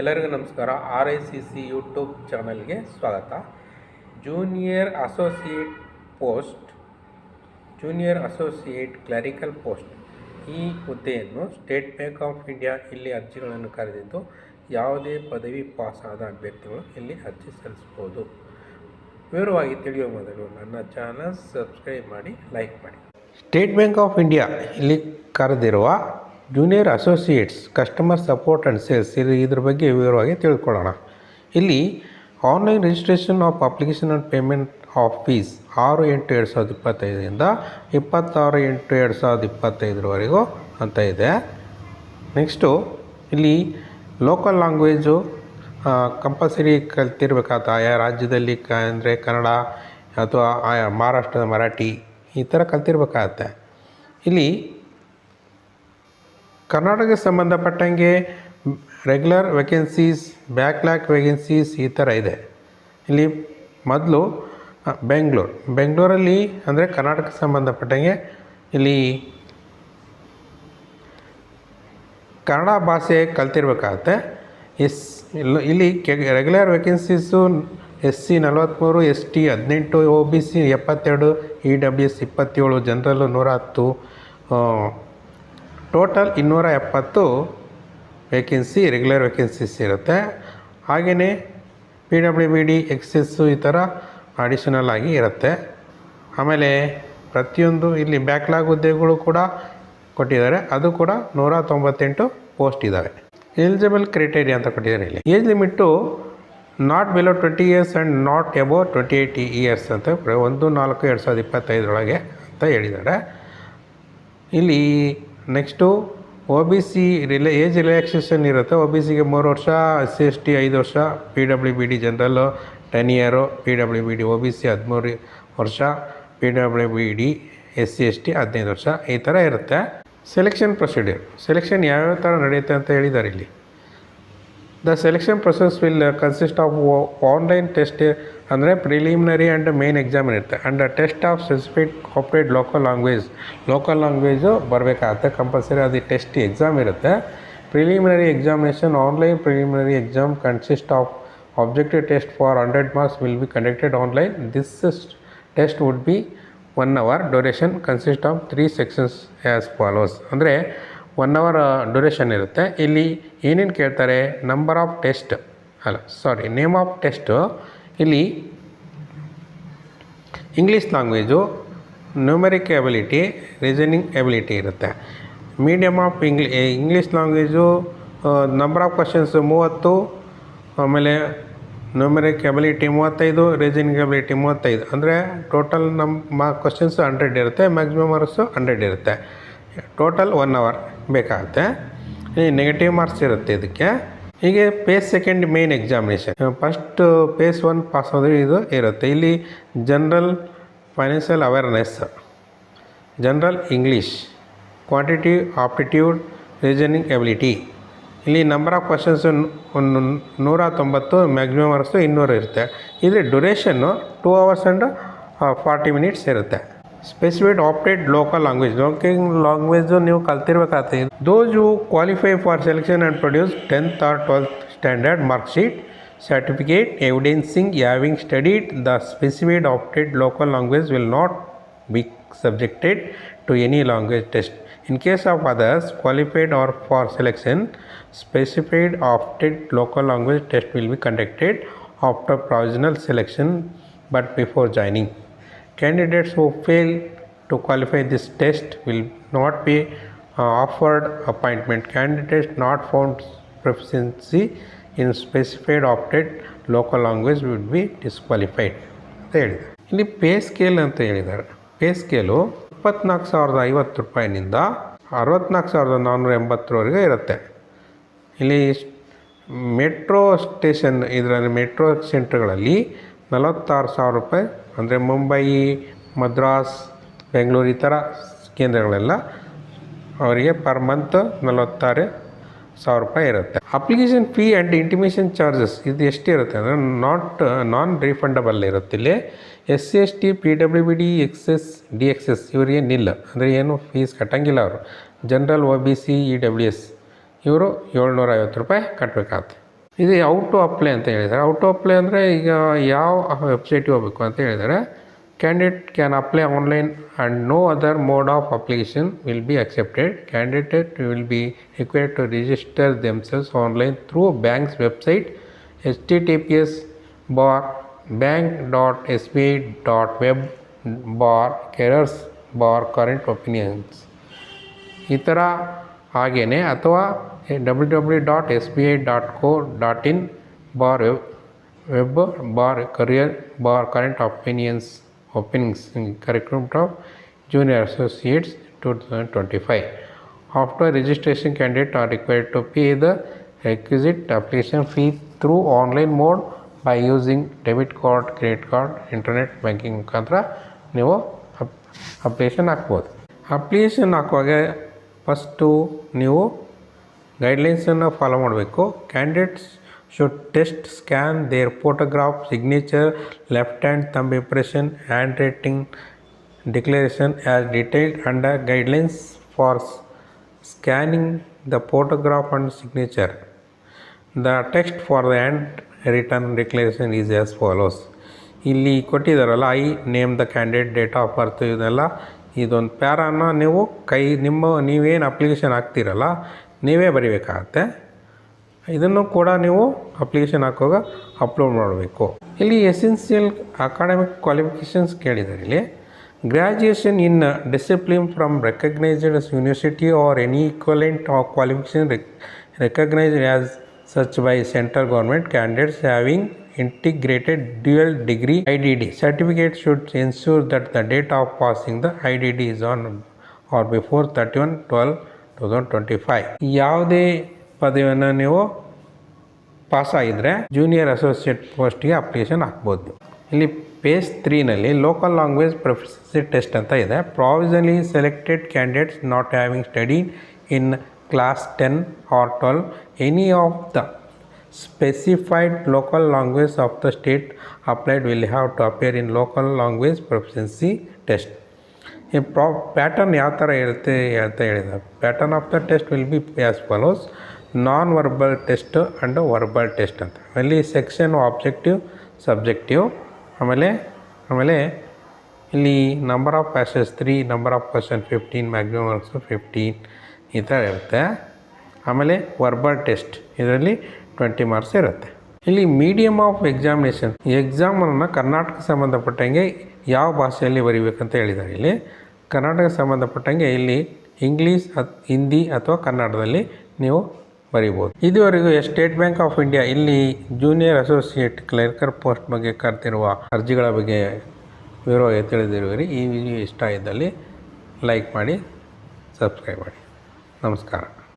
ಎಲ್ಲರಿಗೂ ನಮಸ್ಕಾರ. R I C C YouTube ಚಾನಲ್ಗೆ ಸ್ವಾಗತ. Junior associate post, junior associate clerical post ಈ ಹುದ್ದೆಯನ್ನು ಸ್ಟೇಟ್ ಬ್ಯಾಂಕ್ ಆಫ್ ಇಂಡಿಯಾ ಇಲ್ಲಿ ಅರ್ಜಿಗಳನ್ನು ಕರೆದಿದ್ದು, ಯಾವುದೇ ಪದವಿ ಪಾಸಾದ ಅಭ್ಯರ್ಥಿಗಳು ಇಲ್ಲಿ ಅರ್ಜಿ ಸಲ್ಲಿಸ್ಬೋದು ವಿವರವಾಗಿ ತಿಳಿಯುವ ಮೊದಲು ನನ್ನ ಚಾನಲ್ ಸಬ್ಸ್ಕ್ರೈಬ್ ಮಾಡಿ, ಲೈಕ್ ಮಾಡಿ. ಸ್ಟೇಟ್ ಬ್ಯಾಂಕ್ ಆಫ್ ಇಂಡಿಯಾ ಇಲ್ಲಿ ಕರೆದಿರುವ junior associates customer support and sales ಇದು ಇದ್ರ ಬಗ್ಗೆ ವಿವರವಾಗಿ ತಿಳ್ಕೊಳ್ಳೋಣ. ಇಲ್ಲಿ online registration of application and payment of fees ಆರು ಎಂಟು ಎರಡು ಸಾವಿರದ ಇಪ್ಪತ್ತೈದರಿಂದ ಇಪ್ಪತ್ತಾರು ಎಂಟು ಎರಡು ಸಾವಿರದ ಇಪ್ಪತ್ತೈದರವರೆಗೂ ಅಂತ ಇದೆ. ನೆಕ್ಸ್ಟು ಇಲ್ಲಿ ಲೋಕಲ್ ಲ್ಯಾಂಗ್ವೇಜು ಕಂಪಲ್ಸರಿ ಕಲ್ತಿರ್ಬೇಕಾದ ಆಯಾ ರಾಜ್ಯದಲ್ಲಿ ಕ, ಅಂದರೆ ಕನ್ನಡ ಅಥವಾ ಆಯಾ ಮಹಾರಾಷ್ಟ್ರದ ಮರಾಠಿ ಈ ಥರ ಕಲ್ತಿರ್ಬೇಕಾಗತ್ತೆ. ಇಲ್ಲಿ ಕರ್ನಾಟಕಕ್ಕೆ ಸಂಬಂಧಪಟ್ಟಂಗೆ ರೆಗ್ಯುಲರ್ ವೇಕೆನ್ಸೀಸ್ ಬ್ಯಾಕ್ಲಾಕ್ ವೇಕೆನ್ಸೀಸ್ ಈ ಥರ ಇದೆ. ಇಲ್ಲಿ ಮೊದಲು ಬೆಂಗಳೂರು ಬೆಂಗಳೂರಲ್ಲಿ ಅಂದರೆ ಕರ್ನಾಟಕಕ್ಕೆ ಸಂಬಂಧಪಟ್ಟಂಗೆ ಇಲ್ಲಿ ಕನ್ನಡ ಭಾಷೆ ಕಲ್ತಿರ್ಬೇಕಾಗತ್ತೆ. ಎಸ್, ಇಲ್ಲಿ K regular vacancies S C ನಲವತ್ತ್ಮೂರು ಎಸ್ ಟಿ ಹದಿನೆಂಟು ಒ ಬಿ ಸಿ ಎಪ್ಪತ್ತೆರಡು, ಇ ಡಬ್ಲ್ಯೂ ಎಸ್ ಇಪ್ಪತ್ತೇಳು ಜನರಲ್ಲು ನೂರ ಹತ್ತು ಟೋಟಲ್ ಇನ್ನೂರ ಎಪ್ಪತ್ತು ವೇಕೆನ್ಸಿ ರೆಗ್ಯುಲರ್ ವೇಕೆನ್ಸೀಸ್ ಇರುತ್ತೆ. ಹಾಗೆಯೇ P W B D XS ಈ ಥರ ಅಡಿಷನಲ್ ಆಗಿ ಇರುತ್ತೆ. ಆಮೇಲೆ ಪ್ರತಿಯೊಂದು ಇಲ್ಲಿ ಬ್ಯಾಕ್ಲಾಗ್ ಹುದ್ದೆಗಳು ಕೂಡ ಕೊಟ್ಟಿದ್ದಾರೆ. ಅದು ಕೂಡ ನೂರ ತೊಂಬತ್ತೆಂಟು ಪೋಸ್ಟ್ ಇದ್ದಾವೆ ಎಲಿಜಿಬಲ್ ಕ್ರೈಟೇರಿಯಾ ಅಂತ ಕೊಟ್ಟಿದ್ದಾರೆ ಇಲ್ಲಿ. Age limit not below twenty years and not above twenty eight years ಅಂತ ಒಂದು ನಾಲ್ಕು ಎರಡು ಸಾವಿರದ ಇಪ್ಪತ್ತೈದರೊಳಗೆ ಅಂತ ಹೇಳಿದ್ದಾರೆ. ಇಲ್ಲಿ ನೆಕ್ಸ್ಟು ಒ ಬಿ ಸಿ ರಿಲೇ ಏಜ್ ರಿಲ್ಯಾಕ್ಸೇಷನ್ ಇರುತ್ತೆ. ಒ ಬಿ ಸಿಗೆ ಮೂರು ವರ್ಷ ಎಸ್ ಸಿ ಎಸ್ ಟಿ ಐದು ವರ್ಷ P W B D general ten year P W B D O B C ಹದಿಮೂರು ವರ್ಷ P W B D S C S T ಹದಿನೈದು ವರ್ಷ, ಈ ಥರ ಇರುತ್ತೆ. ಸೆಲೆಕ್ಷನ್ ಪ್ರೊಸೀಡ್ಯೂರ್ ಸೆಲೆಕ್ಷನ್ ಯಾವ್ಯಾವ ಥರ ನಡೆಯುತ್ತೆ ಅಂತ ಹೇಳಿದ್ದಾರೆ ಇಲ್ಲಿ. The selection process will consist of online test ಅಂದರೆ ಪ್ರಿಲಿಮಿನರಿ ಆ್ಯಂಡ್ ಮೇನ್ ಎಕ್ಸಾಮ್ ಇರುತ್ತೆ. And test of specific corporate local language local language ಬರಬೇಕಾಗತ್ತೆ compulsory ಅದು ಟೆಸ್ಟ್ ಎಕ್ಸಾಮ್ ಇರುತ್ತೆ. Preliminary examination online preliminary exam consist of objective test for hundred marks will be conducted online this test would be one hour duration consist of three sections as follows ಅಂದರೆ one hour duration ಇರುತ್ತೆ. ಇಲ್ಲಿ ಏನೇನು ಕೇಳ್ತಾರೆ? Number of test ಅಲ್ಲ sorry name of test ಇಲ್ಲಿ English language numeric ability reasoning ability ಇರುತ್ತೆ. Medium of English English language number of questions ಮೂವತ್ತು, ಆಮೇಲೆ ನ್ಯೂಮೆರಿಕ್ ಎಬಿಲಿಟಿ ಮೂವತ್ತೈದು ರೀಸನಿಂಗ್ ಎಬಿಲಿಟಿ ಮೂವತ್ತೈದು. ಅಂದರೆ ಟೋಟಲ್ ನಮ್ಮ ಕ್ವಶನ್ಸ್ ಹಂಡ್ರೆಡ್ ಇರುತ್ತೆ ಮ್ಯಾಕ್ಸಿಮಮ್ ಮಾರ್ಕ್ಸು ಹಂಡ್ರೆಡ್ ಇರುತ್ತೆ. ಟೋಟಲ್ ಒನ್ ಅವರ್ ಬೇಕಾಗುತ್ತೆ. ಈ ನೆಗೆಟಿವ್ ಮಾರ್ಕ್ಸ್ ಇರುತ್ತೆ ಇದಕ್ಕೆ. ಹೀಗೆ phase second main examination first phase one pass ಆದರೆ ಇದು ಇರುತ್ತೆ. ಇಲ್ಲಿ general financial awareness general English quantity aptitude reasoning ability ಇಲ್ಲಿ ನಂಬರ್ ಆಫ್ ಕ್ವಶನ್ಸ್ ಒಂದು ನೂರ ತೊಂಬತ್ತು ಮ್ಯಾಕ್ಸಿಮಮ್ ಮಾರ್ಕ್ಸು ಇನ್ನೂರು ಇರುತ್ತೆ. ಇಲ್ಲಿ duration two hours and forty minutes ಇರುತ್ತೆ. Specified opted local language local language ನೀವು ಕಲ್ತಿರ್ಬೇಕಾಗ್ತದೆ those you qualify for selection and produce tenth or twelfth standard mark sheet certificate evidencing having studied the specified opted local language will not be subjected to any language test. In case of others qualified or for selection, specified opted local language test will be conducted after provisional selection but before joining. Candidates who fail to qualify this test will not be uh, offered appointment. Candidates not found proficiency in specified opted local language will be disqualified. ಅಂತ ಹೇಳಿದ್ದಾರೆ ಇಲ್ಲಿ pay scale ಅಂತ ಹೇಳಿದ್ದಾರೆ pay scale ಇಪ್ಪತ್ನಾಲ್ಕು ಸಾವಿರದ ಐವತ್ತು ರೂಪಾಯಿನಿಂದ ಅರವತ್ನಾಲ್ಕು ಸಾವಿರದ ನಾನ್ನೂರ ಎಂಬತ್ತರವರೆಗೆ ಇರುತ್ತೆ ಇಲ್ಲಿ ಮೆಟ್ರೋ ಸ್ಟೇಷನ್ ಇದರಲ್ಲಿ ಮೆಟ್ರೋ ಸೆಂಟ್ರ್ಗಳಲ್ಲಿ ನಲವತ್ತಾರು ಸಾವಿರ ರೂಪಾಯಿ, ಅಂದರೆ ಮುಂಬೈ, ಮದ್ರಾಸ್, ಬೆಂಗಳೂರು ಈ ಥರ ಕೇಂದ್ರಗಳೆಲ್ಲ ಅವರಿಗೆ ಪರ್ ಮಂತ್ ನಲವತ್ತಾರು ಸಾವಿರ ರೂಪಾಯಿ ಇರುತ್ತೆ. Application fee and intimation charges ಇದು ಎಷ್ಟಿರುತ್ತೆ ಅಂದರೆ ನಾಟ್ ನಾನ್ ರೀಫಂಡಬಲ್ ಇರುತ್ತೆ ಇಲ್ಲಿ. S C S T P W B D X S D XS ಇವರಿಗೆ ನಿಲ್ಲ ಅಂದರೆ ಏನು ಫೀಸ್ ಕಟ್ಟಂಗಿಲ್ಲ ಅವರು. General O B C E W S ಇವರು ಏಳ್ನೂರ ಐವತ್ತು ರೂಪಾಯಿ ಕಟ್ಟಬೇಕಾಗತ್ತೆ ಇದು ಔ ಟು ಅಪ್ಲೈ ಅಂತ ಹೇಳಿದ್ದಾರೆ. ಔ ಟು ಅಪ್ಲೈ ಅಂದರೆ ಈಗ ಯಾವ ವೆಬ್ಸೈಟ್ಗೆ ಹೋಗಬೇಕು ಅಂತ ಹೇಳಿದ್ದಾರೆ. Candidate can apply online and no other mode of application will be accepted. Candidate will be required to register themselves online through banks website H T T P S bar bank dot S B I dot web bar careers bar current opinions ಈ ಥರ ಹಾಗೇ ಅಥವಾ W W dot S B I dot co dot in bar web bar career bar current openings openings in curriculum of junior associates 2025. After registration, candidates are required to pay the requisite application fee through online mode by using debit card, credit card, internet banking ಮುಖಾಂತರ ನೀವು up application ಹಾಕ್ಬೋದು application ಹಾಕುವಾಗ first ನೀವು ಗೈಡ್ಲೈನ್ಸನ್ನು follow ಮಾಡಬೇಕು. Candidates should test scan their photograph signature left hand thumb impression hand writing declaration as detailed under guidelines for scanning the photograph and signature the text for the hand written declaration is as follows ಇಲ್ಲಿ ಕೊಟ್ಟಿದ್ದಾರಲ್ಲ I name the candidate date of birth ಇದೆಲ್ಲ ಇದೊಂದು ಪ್ಯಾರನ್ನ ನೀವು ಕೈ, ನಿಮ್ಮ, ನೀವೇನು application ಹಾಕ್ತೀರಲ್ಲ, ನೀವೇ ಬರಿಬೇಕಾಗತ್ತೆ. ಇದನ್ನು ಕೂಡ ನೀವು ಅಪ್ಲಿಕೇಶನ್ ಹಾಕುವಾಗ ಅಪ್ಲೋಡ್ ಮಾಡಬೇಕು. ಇಲ್ಲಿ ಎಸೆನ್ಷಿಯಲ್ ಅಕಾಡೆಮಿಕ್ ಕ್ವಾಲಿಫಿಕೇಷನ್ಸ್ ಕೇಳಿದ್ದಾರೆ ಇಲ್ಲಿ. Graduation in discipline from recognised university or any equivalent of qualification recognised as such by central government candidates having integrated dual degree IDD certificate should ensure that the date of passing the IDD is on or before 31 12 2025 ಯಾವುದೇ ಪದವಿಯನ್ನು ನೀವು pass ಆಗಿದ್ರೆ junior associate ಪೋಸ್ಟ್ಗೆ application ಹಾಕ್ಬೋದು. ಇಲ್ಲಿ phase ತ್ರೀನಲ್ಲಿ local language proficiency test ಅಂತ ಇದೆ. Provisionally selected candidates not having study in class ten or twelve any of the specified local language of the state applied will have to appear in local language proficiency test ಈ ಪ್ರಾ pattern ಯಾವ ಥರ ಇರುತ್ತೆ ಅಂತ ಹೇಳಿದ. Pattern of the test will be as follows non verbal test and verbal test ಅಂತ. ಅಲ್ಲಿ section objective subjective ಆಮೇಲೆ ಆಮೇಲೆ ಇಲ್ಲಿ number of passages three number of question fifteen maximum marks fifteen ಈ ಥರ ಇರುತ್ತೆ. ಆಮೇಲೆ ವರ್ಬಲ್ ಟೆಸ್ಟ್ ಇದರಲ್ಲಿ ಟ್ವೆಂಟಿ ಮಾರ್ಕ್ಸ್ ಇರುತ್ತೆ. ಇಲ್ಲಿ ಮೀಡಿಯಮ್ ಆಫ್ ಎಕ್ಸಾಮಿನೇಷನ್ ಎಕ್ಸಾಮನ್ನು ಕರ್ನಾಟಕಕ್ಕೆ ಸಂಬಂಧಪಟ್ಟಂಗೆ ಯಾವ ಭಾಷೆಯಲ್ಲಿ ಬರೀಬೇಕಂತ ಹೇಳಿದ್ದಾರೆ. ಇಲ್ಲಿ ಕರ್ನಾಟಕಕ್ಕೆ ಸಂಬಂಧಪಟ್ಟಂಗೆ ಇಲ್ಲಿ ಇಂಗ್ಲೀಷ್ ಹಿಂದಿ ಅಥವಾ ಕನ್ನಡದಲ್ಲಿ ನೀವು ಬರೀಬೋದು. ಇದುವರೆಗೂ ಸ್ಟೇಟ್ ಬ್ಯಾಂಕ್ ಆಫ್ ಇಂಡಿಯಾ ಇಲ್ಲಿ ಜೂನಿಯರ್ ಅಸೋಸಿಯೇಟ್ ಕ್ಲರ್ಕರ್ ಪೋಸ್ಟ್ ಬಗ್ಗೆ ಕರೆತಿರುವ ಅರ್ಜಿಗಳ ಬಗ್ಗೆ ವಿವರವಾಗಿ ತಿಳಿದಿರುವಿರಿ. ಈ ವಿಡಿಯೋ ಇಷ್ಟ ಇದ್ದಲ್ಲಿ ಲೈಕ್ ಮಾಡಿ ಸಬ್ಸ್ಕ್ರೈಬ್ ಮಾಡಿ. ನಮಸ್ಕಾರ.